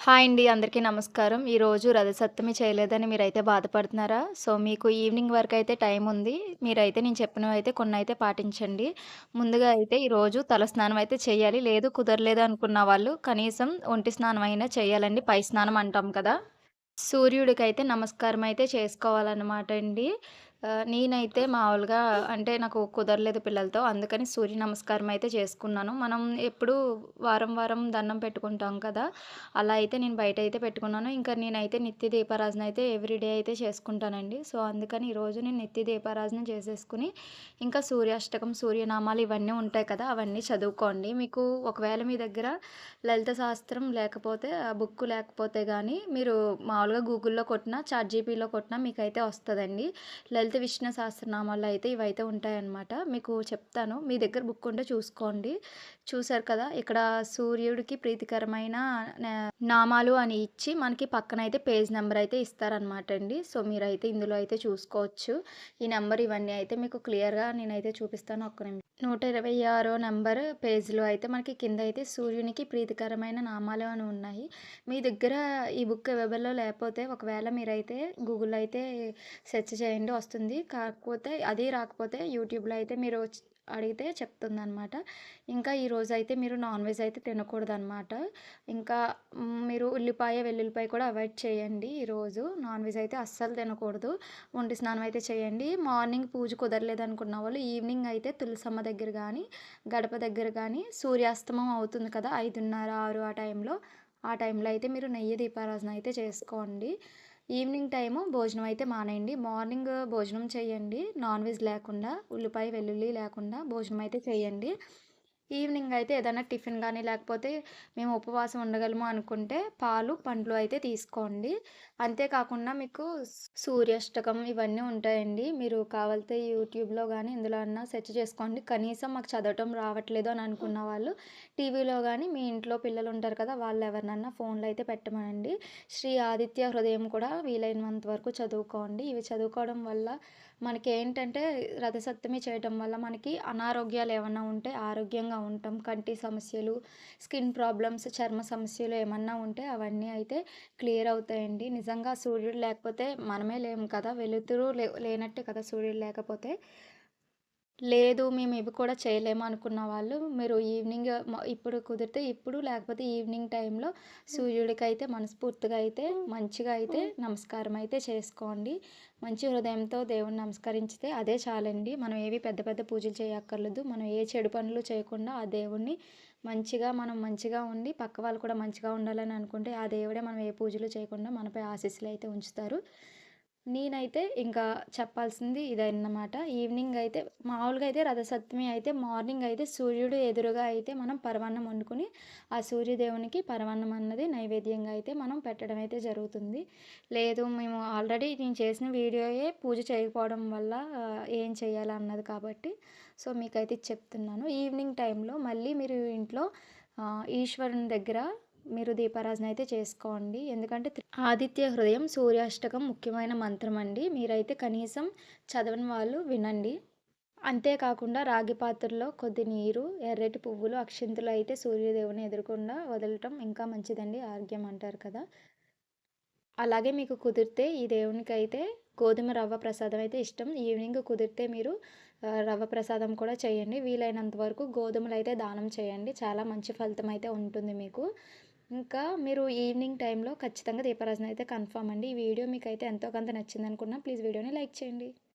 Hi అండి. అందరికీ నమస్కారం. ఈరోజు రథసప్తమి చేయలేదని మీరైతే బాధపడుతున్నారా? సో, మీకు ఈవినింగ్ వరకైతే టైముంది. మీరైతే నేను చెప్పినవి అయితే కొన్ని అయితే పాటించండి. ముందుగా అయితే ఈరోజు తలస్నానం అయితే చేయాలి. లేదు కుదరలేదు అనుకున్న వాళ్ళు కనీసం ఒంటి స్నానం అయినా చేయాలండి. పై స్నానం అంటాం కదా! సూర్యుడికి అయితే నమస్కారం అయితే చేసుకోవాలన్నమాట అండి. నేనైతే మామూలుగా అంటే నాకు కుదరలేదు పిల్లలతో. అందుకని సూర్య నమస్కారం అయితే చేసుకున్నాను. మనం ఎప్పుడూ వారం, వారం దండం పెట్టుకుంటాం కదా! అలా అయితే నేను బయట అయితే పెట్టుకున్నాను. ఇంకా నేనైతే నిత్య దీపారాజన అయితే ఎవ్రీడే అయితే చేసుకుంటానండి. సో, అందుకని ఈరోజు నేను నిత్య దీపారాజన చేసేసుకుని ఇంకా సూర్యాష్టకం, సూర్యనామాలు ఇవన్నీ ఉంటాయి కదా! అవన్నీ చదువుకోండి. మీకు ఒకవేళ మీ దగ్గర లలిత శాస్త్రం లేకపోతే ఆ బుక్ లేకపోతే కానీ మీరు మామూలుగా గూగుల్‌లో కొట్టినా, చాట్‌జీపీలో కొట్టినా మీకైతే వస్తుందండి లలిత విష్ణు సహస్రనామాల్లో అయితే ఇవైతే ఉంటాయన్నమాట. మీకు చెప్తాను. మీ దగ్గర బుక్ ఉంటే చూసుకోండి. చూసారు కదా! ఇక్కడ సూర్యుడికి ప్రీతికరమైన నామాలు అని ఇచ్చి మనకి పక్కన అయితే పేజ్ నెంబర్ అయితే ఇస్తారనమాట అండి. సో, మీరైతే ఇందులో అయితే చూసుకోవచ్చు. ఈ నెంబర్ ఇవన్నీ అయితే మీకు క్లియర్‌గా నేనైతే చూపిస్తాను. ఒక్క నిమిషం. 126 నంబర్ పేజ్‌లో అయితే మనకి కింద అయితే సూర్యునికి ప్రీతికరమైన నామాలు అని ఉన్నాయి. మీ దగ్గర ఈ బుక్ అవైలబుల్‌లో లేకపోతే ఒకవేళ మీరైతే గూగుల్ అయితే సెర్చ్ చేయండి వస్తుంది. కాకపోతే అది రాకపోతే యూట్యూబ్‌లో అయితే మీరు అడిగితే చెప్తుంది అనమాట ఇంకా ఈరోజు అయితే మీరు నాన్ వెజ్ అయితే తినకూడదనమాట. ఇంకా మీరు ఉల్లిపాయ, వెల్లుల్లిపాయ కూడా అవాయిడ్ చేయండి ఈరోజు. నాన్ వెజ్ అయితే అస్సలు తినకూడదు. ఒంటి స్నానం అయితే చేయండి. మార్నింగ్ పూజ కుదరలేదు అనుకున్న వాళ్ళు ఈవినింగ్ అయితే తులసమ్మ దగ్గర కానీ గడప దగ్గర కానీ సూర్యాస్తమం అవుతుంది కదా! 5:30, 6 ఆ టైంలో, ఆ టైంలో అయితే మీరు నెయ్యి దీపారాజన అయితే చేసుకోండి. ఈవినింగ్ టైము భోజనం అయితే మానేయండి. మార్నింగ్ భోజనం చేయండి. నాన్ వెజ్ లేకుండా, ఉల్లిపాయ, వెల్లుల్లి లేకుండా భోజనం అయితే చేయండి. ఈవినింగ్ అయితే ఏదైనా టిఫిన్ కానీ లేకపోతే మేము ఉపవాసం ఉండగలము అనుకుంటే పాలు, పండ్లు అయితే తీసుకోండి. అంతేకాకుండా మీకు సూర్యాష్టకం ఇవన్నీ ఉంటాయండి. మీరు కావాలితే యూట్యూబ్‌లో కానీ ఇందులో అన్నా సెర్చ్ చేసుకోండి. కనీసం మాకు చదవటం రావట్లేదు అని అనుకున్న వాళ్ళు టీవీలో కానీ మీ ఇంట్లో పిల్లలు ఉంటారు కదా! వాళ్ళు ఎవరినన్నా ఫోన్‌లో అయితే పెట్టమనండి. శ్రీ ఆదిత్య హృదయం కూడా వీలైనంత వరకు చదువుకోండి. ఇవి చదువుకోవడం వల్ల మనకేంటంటే రథసప్తమి చేయటం వల్ల మనకి అనారోగ్యాలు ఏమైనా ఉంటే ఆరోగ్యంగా ఉంటాం. కంటి సమస్యలు, స్కిన్ ప్రాబ్లమ్స్, చర్మ సమస్యలు ఏమన్నా ఉంటే అవన్నీ అయితే క్లియర్ అవుతాయండి. నిజంగా సూర్యుడు లేకపోతే మనమే లేము కదా! వెలుతురు లే లేనట్టే కదా సూర్యుడు లేకపోతే. లేదు మేము ఇవి కూడా చేయలేము అనుకున్న వాళ్ళు మీరు ఈవినింగ్ ఇప్పుడు కుదిరితే ఇప్పుడు లేకపోతే ఈవినింగ్ టైంలో సూర్యుడికి అయితే మనస్ఫూర్తిగా అయితే మంచిగా అయితే నమస్కారం అయితే చేసుకోండి. మంచి హృదయంతో దేవుడిని నమస్కరించితే అదే చాలండి. మనం ఏవి పెద్ద పెద్ద పూజలు చేయక్కర్లేదు. మనం ఏ చెడు పనులు చేయకుండా ఆ దేవుణ్ణి మంచిగా మనం మంచిగా ఉండి పక్క వాళ్ళు కూడా మంచిగా ఉండాలని అనుకుంటే ఆ దేవుడే మనం ఏ పూజలు చేయకుండా మనపై ఆశీస్సులు అయితే ఉంచుతారు. నేనైతే ఇంకా చెప్పాల్సింది ఇదన్నమాట. ఈవినింగ్ అయితే మామూలుగా అయితే రథసప్తమి అయితే మార్నింగ్ అయితే సూర్యుడు ఎదురుగా అయితే మనం పరమాన్నం వండుకుని ఆ సూర్యదేవునికి పరమాన్నం అన్నది నైవేద్యంగా అయితే మనం పెట్టడం అయితే జరుగుతుంది. లేదు మేము ఆల్రెడీ నేను చేసిన వీడియోయే పూజ చేయకపోవడం వల్ల ఏం చేయాలన్నది కాబట్టి, సో, మీకైతే చెప్తున్నాను. ఈవినింగ్ టైంలో మళ్ళీ మీరు ఇంట్లో ఈశ్వరుని దగ్గర మీరు దీపారాజన అయితే చేసుకోండి. ఎందుకంటే ఆదిత్య హృదయం, సూర్యాష్టకం ముఖ్యమైన మంత్రం అండి. మీరైతే కనీసం చదవని వాళ్ళు వినండి. అంతేకాకుండా రాగి పాత్రలో కొద్ది నీరు, ఎర్రటి పువ్వులు, అక్షింతలు అయితే సూర్యదేవుని ఎదురకుండా వదలటం ఇంకా మంచిదండి. ఆరోగ్యం అంటారు కదా! అలాగే మీకు కుదిరితే ఈ దేవునికి అయితే గోధుమ రవ్వ ప్రసాదం అయితే ఇష్టం. ఈవినింగ్ కుదిరితే మీరు రవ్వ ప్రసాదం కూడా చేయండి. వీలైనంత వరకు అయితే దానం చేయండి. చాలా మంచి ఫలితం అయితే ఉంటుంది మీకు. ఇంకా మీరు ఈవినింగ్ టైంలో ఖచ్చితంగా దీపారాజన అయితే కన్ఫర్మ్ అండి. ఈ వీడియో మీకు అయితే ఎంతో కొంత నచ్చిందనుకున్నా ప్లీజ్ వీడియోని లైక్ చేయండి.